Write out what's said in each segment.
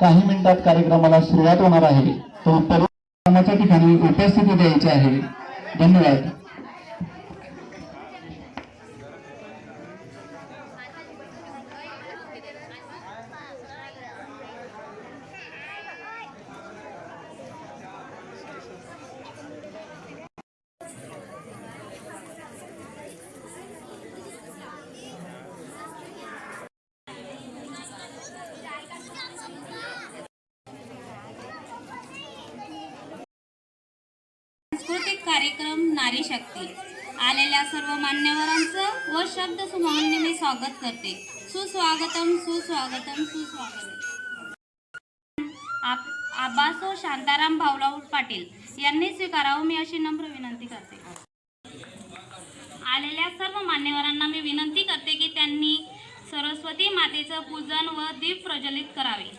काही मिनिटात कार्यक्रमाला सुरुवात होणार आहे. तो कार्यक्रमाच्या ठिकाणी उपस्थिती द्यायची आहे. धन्यवाद सांस्कृतिक कार्यक्रम नारी शक्ती आलेल्या सर्व मान्यवरांचं व शब्द मी स्वागत करते. सुस्वागतम सुस्वागतम सुस्वागतम. आप आबासो शांताराम भाऊराव पाटील यांनी स्वीकारावं मी अशी नम्र विनंती करते. आलेल्या सर्व मान्यवरांना मी विनंती करते की त्यांनी सरस्वती मातेचं पूजन व दीप प्रज्वलित करावे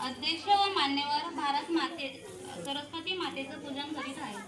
अध्यक्ष व मान्यवर भारत माते सरस्वती मातेचं पूजन करीत आहे.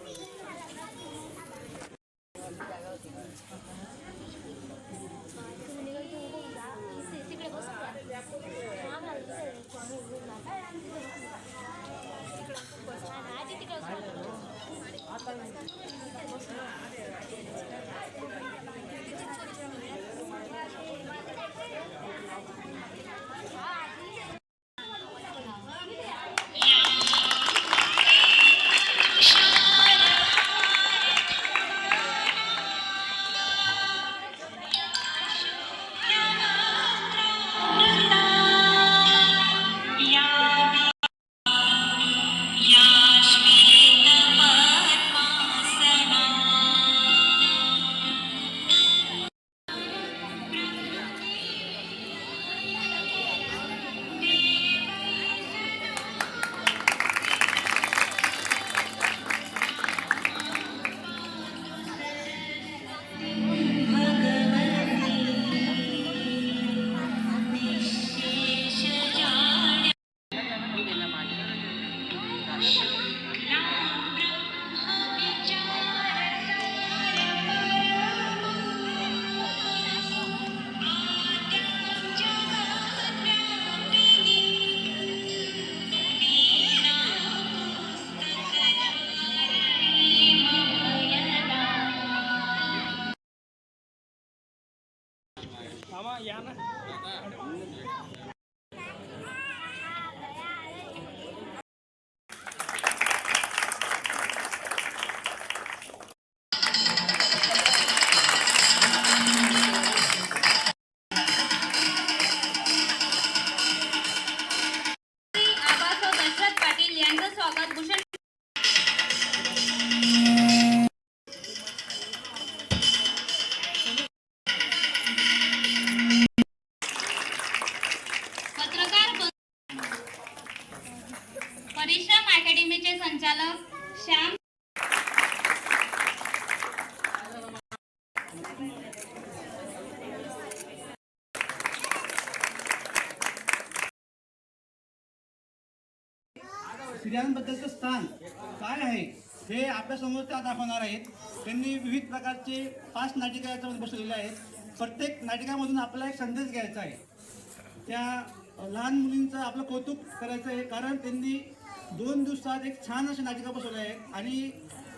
समोर त्या दाखवणार आहेत. त्यांनी विविध प्रकारचे पाच नाटिका याच्यामध्ये बसवलेल्या आहेत. प्रत्येक नाटिकामधून आपला एक संदेश घ्यायचा आहे. त्या लहान मुलींचं आपलं कौतुक करायचं आहे. कारण त्यांनी दोन दिवसात एक छान अशी नाटिका बसवल्या आहेत आणि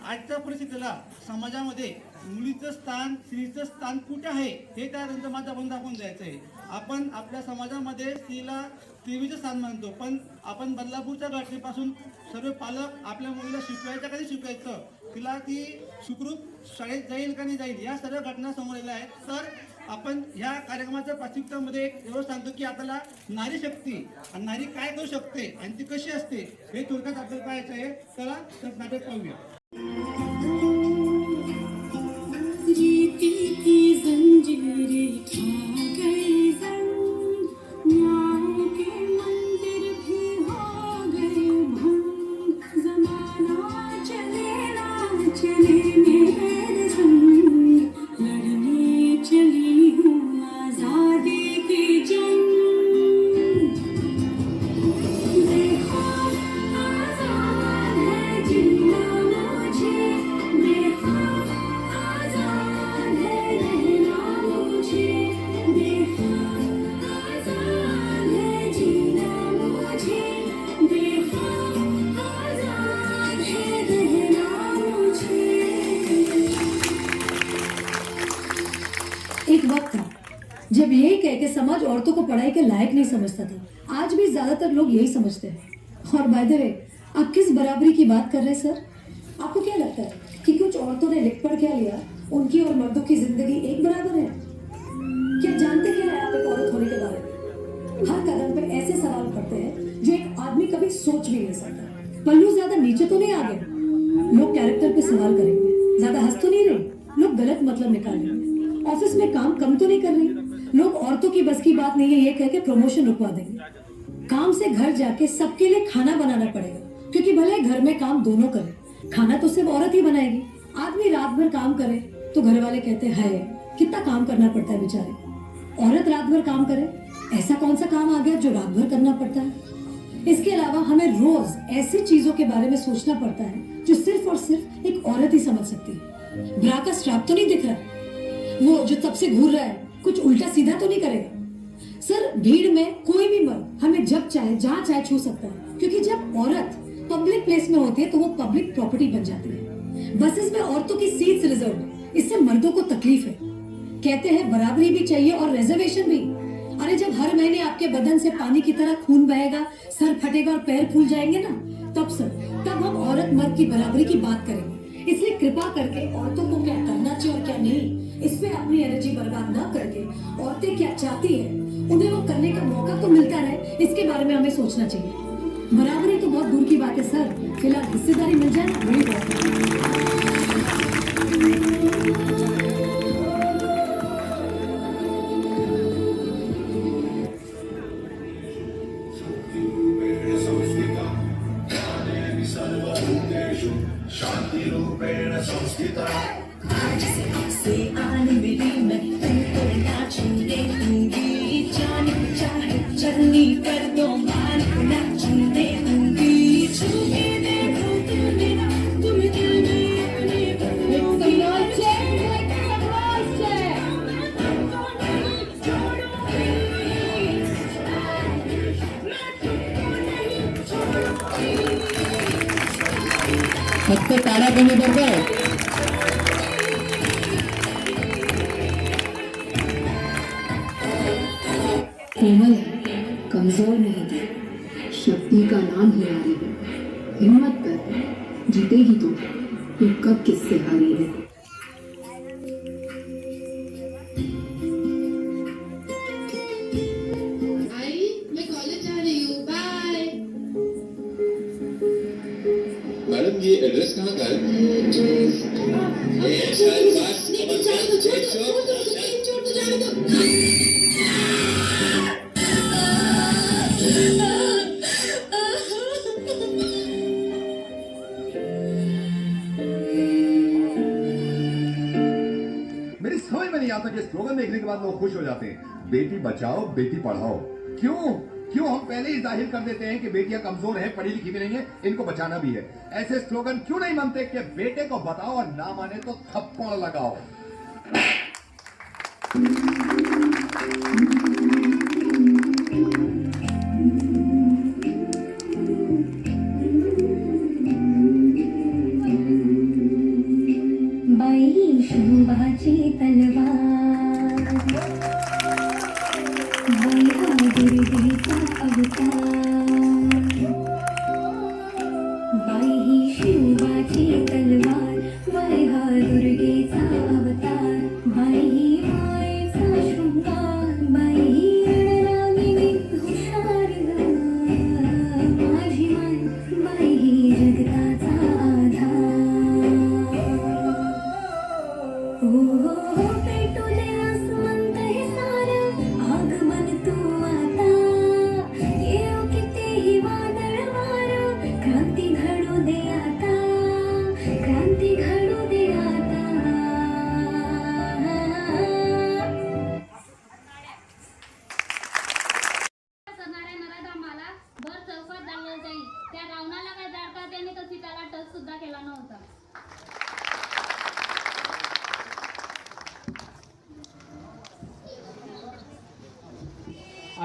आजच्या परिस्थितीला समाजामध्ये मुलीचं स्थान स्त्रीचं स्थान कुठे आहे हे त्या त्यांच्या माध्यमातून दाखवून द्यायचं आहे. आपण आपल्या समाजामध्ये स्त्रीला देवीचं स्थान मानतो पण आपण बदलापूरच्या घटनेपासून सर्व पालक आपल्या मुलीला शिकवायचं कधी शिकवायचं? तिला ती सुखरूप शाळेत जाईल का नाही जाईल या सर्व घटना समोर आल्या आहेत. तर आपण ह्या कार्यक्रमाच्या प्रास्ताविकामध्ये एक एवढं सांगतो की आपल्याला नारी शक्ती आणि नारी काय करू शकते आणि ती कशी असते हे थोडक्यात आपल्याला पाहायचं आहे. चला तर नाटक पाहूया. जीती की नहीं समझता था। आज भी ज़्यादातर लोग यही समझते हैं। और बाय द वे आप किस बराबरी की बात कर रहे हैं सर आपको क्या लगता है कि कुछ औरतों ने लिख पढ़ क्या लिया? उनकी और मर्दों की ज़िंदगी एक बराबर है? क्या जानते क्या है आप एक औरत होने के बारे में? हर कदम पे ऐसे सवाल करते हैं जो एक आदमी कभी सोच भी नहीं सकता। पल्लू ज़्यादा नीचे तो नहीं आ गए लोग कैरेक्टर पे सवाल करेंगे। ज़्यादा हंस तो नहीं रहे? गलत मतलब निकालेंगे ऑफ़िस में काम कम तो नहीं कर रहे। लोग औरतों की बस की बात नहीं है, ये कह के प्रमोशन रुकवा देंगे। काम से घर जाके सबके लिए खाना बनाना पड़ेगा, क्योंकि भले घर में काम दोनों करें, खाना तो सिर्फ़ औरत ही बनाएगी। आदमी रात भर काम करे तो घर वाले कहते हैं कितना काम करना पड़ता है बेचारे। औरत रात भर काम करे, ऐसा कौन सा काम आ गया जो रात भर करना पड़ता है? इसके अलावा हमें रोज ऐसी चीज़ों के बारे में सोचना पड़ता है, जो सिर्फ़ और सिर्फ़ एक औरत ही समझ सकती है। ब्रा का स्ट्रैप तो नहीं दिख। रहा वो जो तब से घूर रहा है, कुछ उल्टा सीधा तो नहीं करेगा। सर, भीड़ में कोई भी मर्द हमें जब चाहे, जहाँ चाहे छू सकता है। क्योंकि जब औरत पब्लिक प्लेस में होती है तो वो पब्लिक प्रॉपर्टी बन जाती है। बसेस में औरतों की सीट्स रिज़र्व इससे मर्दों को तकलीफ़ है। कहते हैं, बराबरी भी चाहिए और रिजर्वेशन भी। अरे, जब हर महीने आपके बदन से पानी की तरह खून बहेगा, सर फटेगा और पैर फूल जाएँगे ना? तब सर, तब हम औरत मर्द की बराबरी की बात करेंगे। इसलिए कृपा करके औरतों को क्या करना चाहिए और क्या नहीं? इस पे अपनी एनर्जी बर्बाद न करके औरतें क्या चाहती है? उन्हें वो करने का मौका तो मिलता रहे, इसके बारे में हमें सोचना चाहिए। बराबरी तो बहुत दूर की बात है, सर। फ़िलहाल हिस्सेदारी मिल जाए बड़ी बात। फक्त टाळ्या कोमल कमज़ोर नहीं थी शक्ति का नाम ही आ रही हिम्मत कर, जीतेगी तू। कब किससे? कहाँ मेरी समझ में नहीं आता कि स्लोगन देखने के बाद लोग खुश हो जाते हैं। बेटी बचाओ बेटी पढ़ाओ। क्यों? क्यों हम पहले ही ज़ाहिर कर देते हैं कि बेटियाँ कमज़ोर हैं, पढ़ी लिखी भी नहीं है, इनको बचाना भी है। ऐसे स्लोगन क्यों नहीं मानते कि बेटे को बताओ और ना माने तो थप्पड़ लगाओ?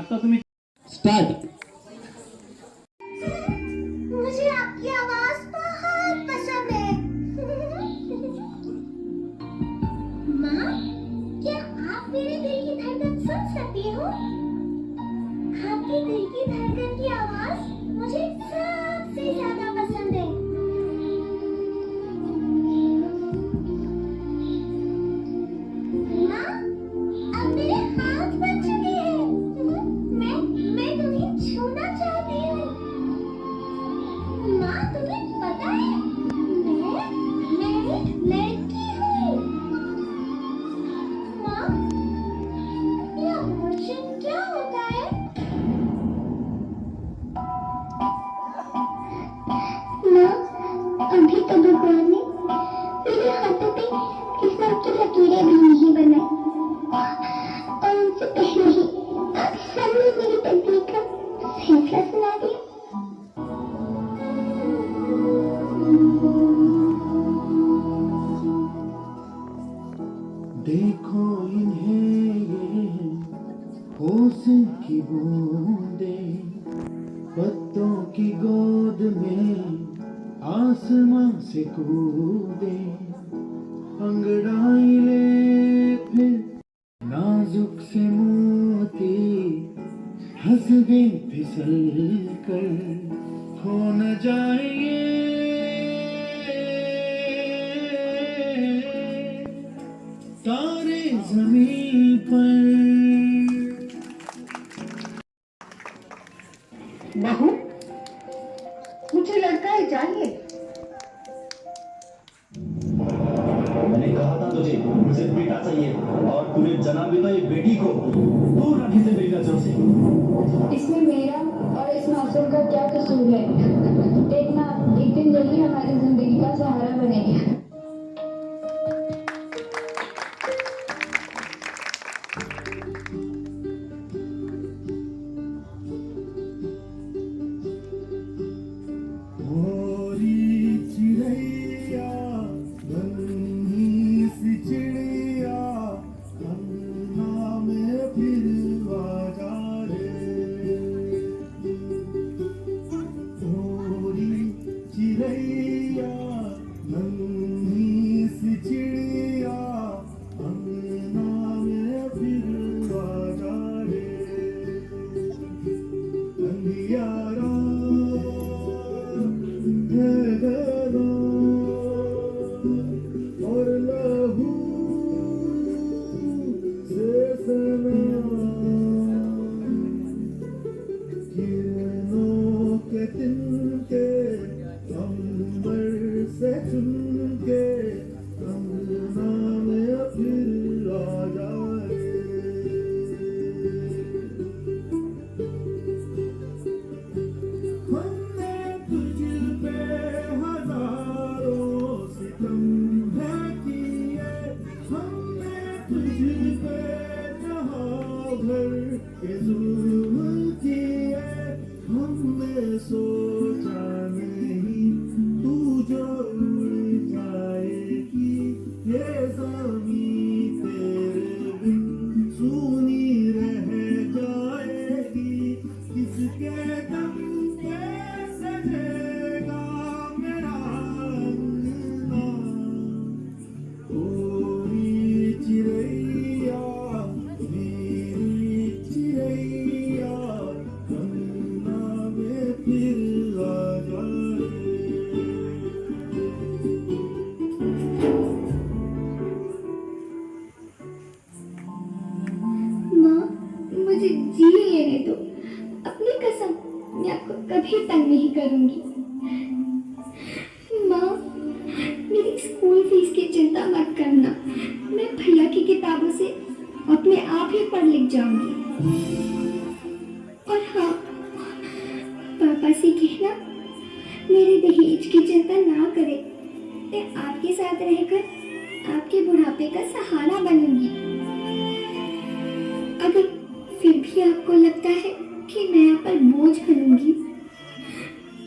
totalmente tá नाजुक से मोती हंस दे फिसल कर हो न जाए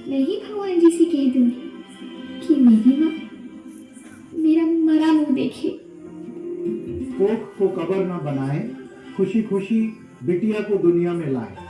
मैं ही भगवान जी से कह दूँगी कि मेरी माँ मेरा मरा मुँह देखे। कोख को कबर ना बनाए खुशी खुशी बिटिया को दुनिया में लाए।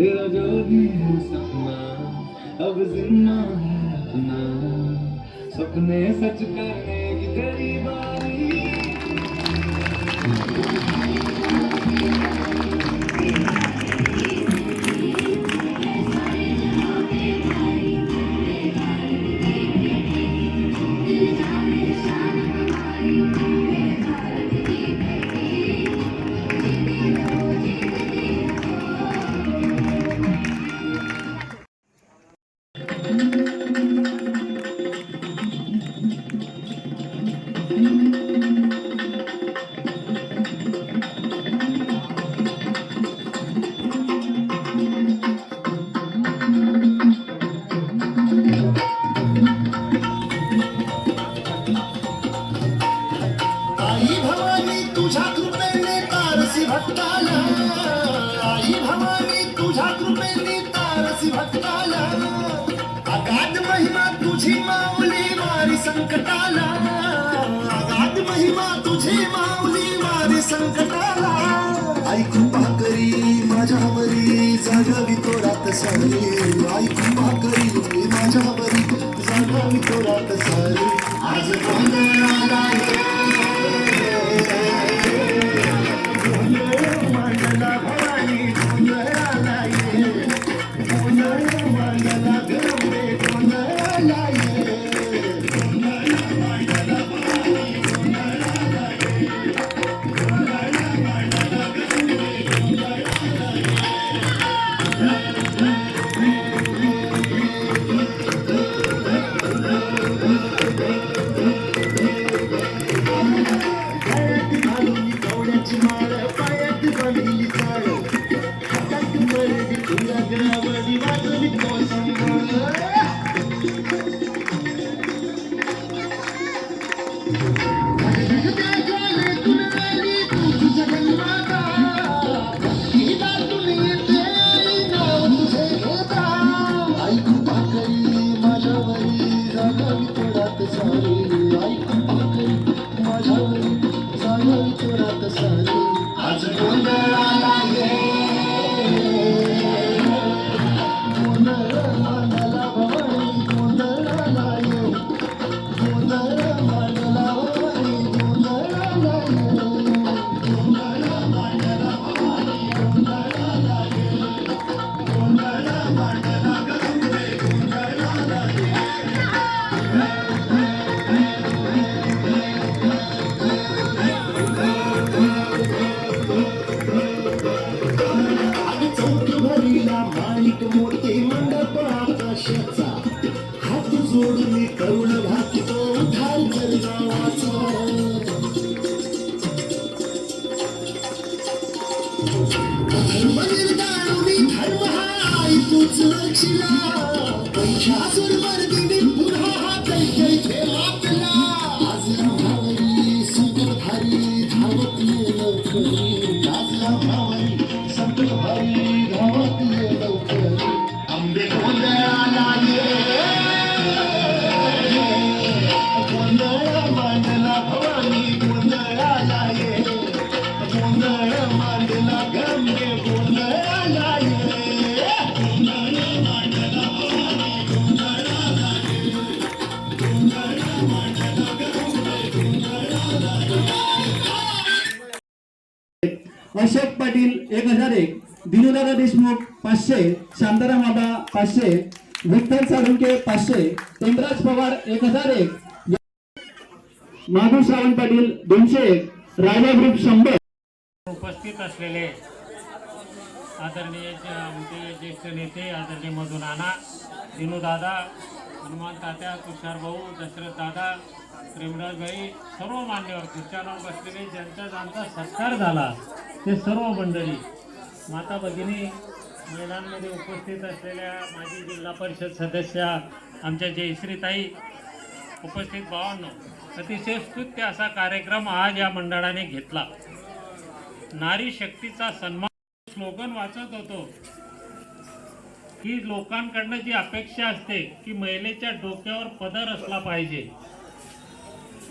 तेरा जो भी है सपना अब जिन्ना है अपना। सपने सच करने की तेरी बारी। ऐकून ऐकू भाकरी माझ्या बरी जागावी तोरात सारी. ऐकू भाकरी माझ्या बरी जागावी तोरात सारी. आज साळुंके पाचशे हेमराज पवार एक हजार एक माधू सावंत पाटील दोनशे एक राजा ग्रुप शंभर. उपस्थित असलेले आदरणीय आमचे ज्येष्ठ नेते आदरणीय मधू नाना दिनू दादा हनुमान तात्या तुषार भाऊ दशरथ दादा प्रेमराजभाई सर्व मान्यवर खुर्च्यावर बसलेले ज्यांचा आमचा सत्कार झाला ते सर्व मंडळी माता भगिनी महिलांमध्ये उपस्थित असलेल्या माजी जिल्हा परिषद सदस्या आमच्या जयश्रीताई उपस्थित भावांनो अतिशय स्तुत्य असा कार्यक्रम आज या मंडळाने घेतला. नारी शक्तीचा सन्मान स्लोगन वाचत होतो. की लोकांकडनं जी अपेक्षा असते की महिलेच्या डोक्यावर पदर असला पाहिजे.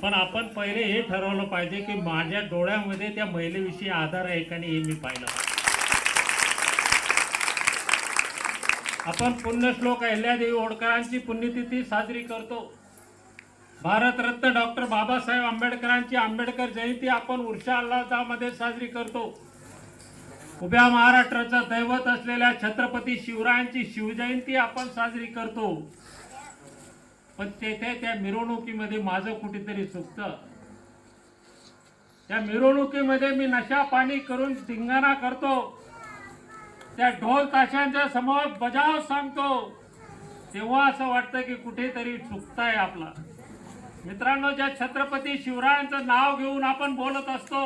पण आपण पहिले हे ठरवलं पाहिजे की माझ्या डोळ्यामध्ये त्या महिलेविषयी आधार आहे का नाही हे मी पाहिलं. आपण पुण्यश्लोक अहिल्यादेवी होळकरांची पुण्यतिथी साजरी करतो. भारतरत्न डॉक्टर बाबासाहेब आंबेडकरांची आंबेडकर जयंती आपण उर्षा अल्लादामध्ये साजरी करतो. उभ्या महाराष्ट्राचं दैवत असलेल्या छत्रपती शिवरायांची शिवजयंती आपण साजरी करतो. पण तेथे त्या मिरवणुकीमध्ये माझं कुठेतरी चुकतं त्या मिरवणुकीमध्ये मी नशा पाणी करून धिंगाणा करतो. त्या ढोल ताशांच्या समोर बजाव सांगतो. तेव्हा असं वाटतं की कुठेतरी चुकताय आपला. मित्रांनो ज्या छत्रपती शिवरायांचं नाव घेऊन आपण बोलत असतो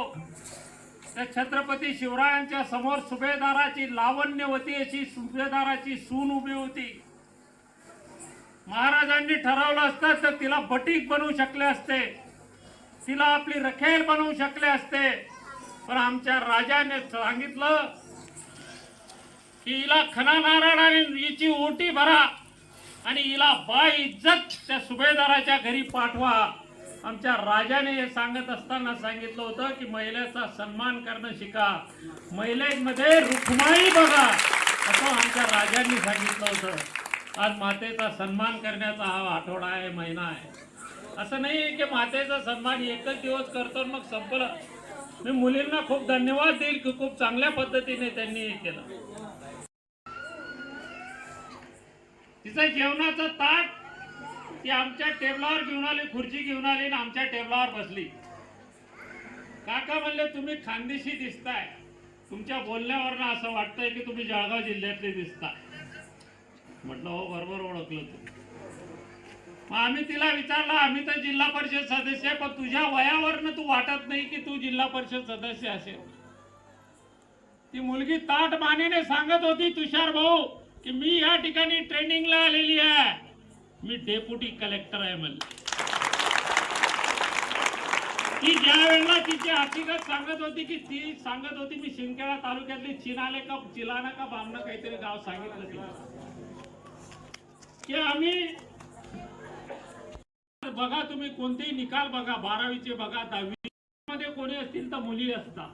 त्या छत्रपती शिवरायांच्या समोर सुभेदाराची लावण्यवती अशी सुभेदाराची सून उभी होती. महाराजांनी ठरवलं असतं तर तिला बटीक बनवू शकले असते. तिला आपली रखेल बनवू शकले असते. पण आमच्या राजाने सांगितलं की हिला खना नारायण हिची ओटी भरा आणि हिला बा इज्जत त्या सुभेदाराच्या घरी पाठवा. आमच्या राजाने हे सांगत असताना सांगितलं होतं की महिलेचा सन्मान करणं शिका. महिलेमध्ये रुक्माई बघा असं आमच्या राजांनी सांगितलं होतं. आज मातेचा सन्मान करण्याचा हा आठवडा आहे महिना आहे. असं नाही आहे की मातेचा सन्मान एकच दिवस करतो मग संपलं. मी मुलींना खूप धन्यवाद देईल की खूप चांगल्या पद्धतीने त्यांनी हे केलं. तिचं जेवणाचं ताट ती आमच्या टेबलावर घेऊन आली खुर्ची घेऊन आली आणि आमच्या टेबलावर बसली. काका म्हणले तुम्ही खानदेशी दिसताय. तुमच्या बोलण्यावरनं असं वाटतंय की तुम्ही जळगाव जिल्ह्यातले दिसता म्हटलं हो बरोबर ओळखलं तू. मग आम्ही तिला विचारलं आम्ही तर जिल्हा परिषद सदस्य आहे पण तुझ्या वयावरनं तू वाटत नाही की तू जिल्हा परिषद सदस्य असेल. ती मुलगी ताट मानेने सांगत होती तुषार भाऊ की मी या ठिकाणी ट्रेनिंगला आलेली आहे. मी डेप्युटी कलेक्टर आहे म्हणले. ती ज्या वेळेला तिची हकीकत सांगत होती की ती सांगत होती मी शिंदखेडा तालुक्यातली चिनाले का चिलाना का बामना काहीतरी गाव सांगितलं तिला. की आम्ही बघा तुम्ही कोणतेही निकाल बघा बारावीचे बघा दहावी मध्ये कोणी असतील तर मुली असतात.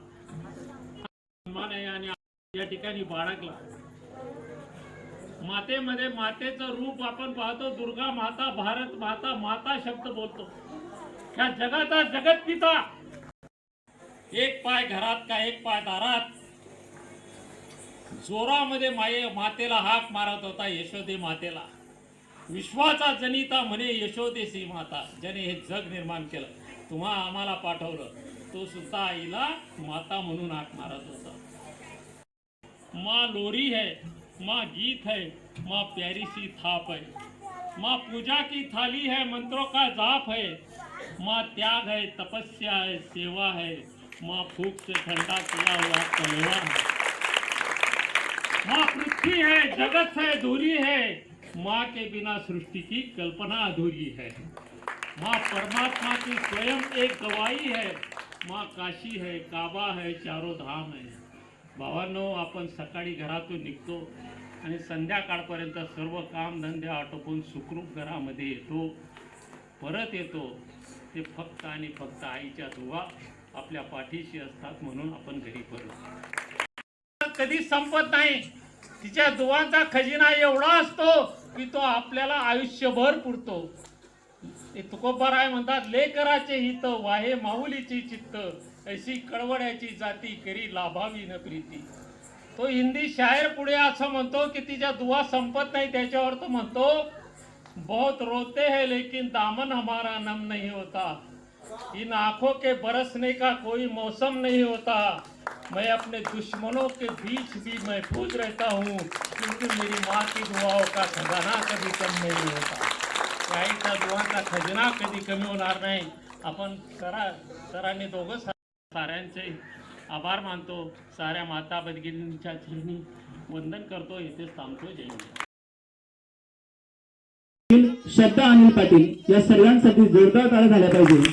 सन्मान आहे आणि या ठिकाणी बाळगला. मातेमध्ये मातेचं रूप आपण पाहतो दुर्गा माता भारत माता माता शब्द बोलतो. ह्या जगाचा जगत पिता एक पाय घरात का एक पाय दारात. जोरामध्ये माये मातेला हाक मारत होता यशोदे मातेला. विश्वाचा जनिता म्हणे यशोदेसी माता. ज्याने हे जग निर्माण केलं. तुम्हा आम्हाला पाठवलं. तो सुद्धा आईला माता म्हणून हाक मारत होता. मा लोरी है. माँ गीत है, माँ प्यारी सी थाप है। माँ पूजा की थाली है, मंत्रों का जाप है। माँ त्याग है, तपस्या है, सेवा है। माँ फूक से ठंडा किया हुआ कलेवा है। माँ पृथ्वी है, जगत है धूरी है। माँ के बिना सृष्टि की कल्पना अधूरी है। माँ परमात्मा की स्वयं एक गवाही है। माँ काशी है, काबा है, चारों धाम है। भावांनो आपण सकाळी घरातून निघतो आणि संध्याकाळपर्यंत सर्व कामधंदे आटोपून सुखरूप घरामध्ये येतो. परत येतो. ते फक्त आणि फक्त आईच्या दुवा आपल्या पाठीशी असतात म्हणून आपण घरी परत. कधीच संपत नाही. तिच्या दुवांचा खजिना एवढा असतो की तो आपल्याला आयुष्यभर पुरतो. तुकोबाराय म्हणतात लेकराचे हित वाहे माऊलीचे चित्त. अशी कळवड्याची जाती करी लाभावी न प्रीती। तो हिंदी शायर पुढे असं म्हणतो की तिच्या दुआ संपत नाही त्याच्यावर तो म्हणतो बहुत रोते हैं लेकिन दामन हमारा नम नहीं होता। इन आंखों के बरसने का कोई मौसम नहीं होता। मैं अपने दुश्मनों के बीच भी महफूज रहता हूँ क्योंकि मेरी माँ की दुआओं का खजाना कभी कम नहीं होता। आईच्या दुआचा खजाना कधी कमी होणार नाही। आपण सरा सरांनी दोघं साऱ्यांचे आभार मानतो. साऱ्या माता भगिनींच्या चरणी वंदन करतो. इथेच थांबतो जय श्रद्धा अनिल पाटील या सर्वांसाठी जोरदार टाळ्या झाल्या पाहिजे.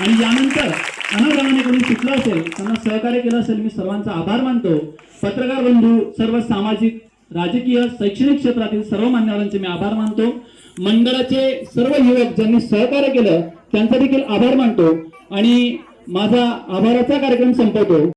आणि यानंतर अनाग्रहाने कोणी शिकलं असेल त्यांना सहकार्य केलं असेल मी सर्वांचा आभार मानतो. पत्रकार बंधू सर्व सामाजिक राजकीय शैक्षणिक क्षेत्रातील सर्व मान्यवरांचे मी आभार मानतो. मंडळाचे सर्व युवक ज्यांनी सहकार्य केलं त्यांचा देखील आभार मानतो. आणि माझा आभाराचा कार्यक्रम संपवतो.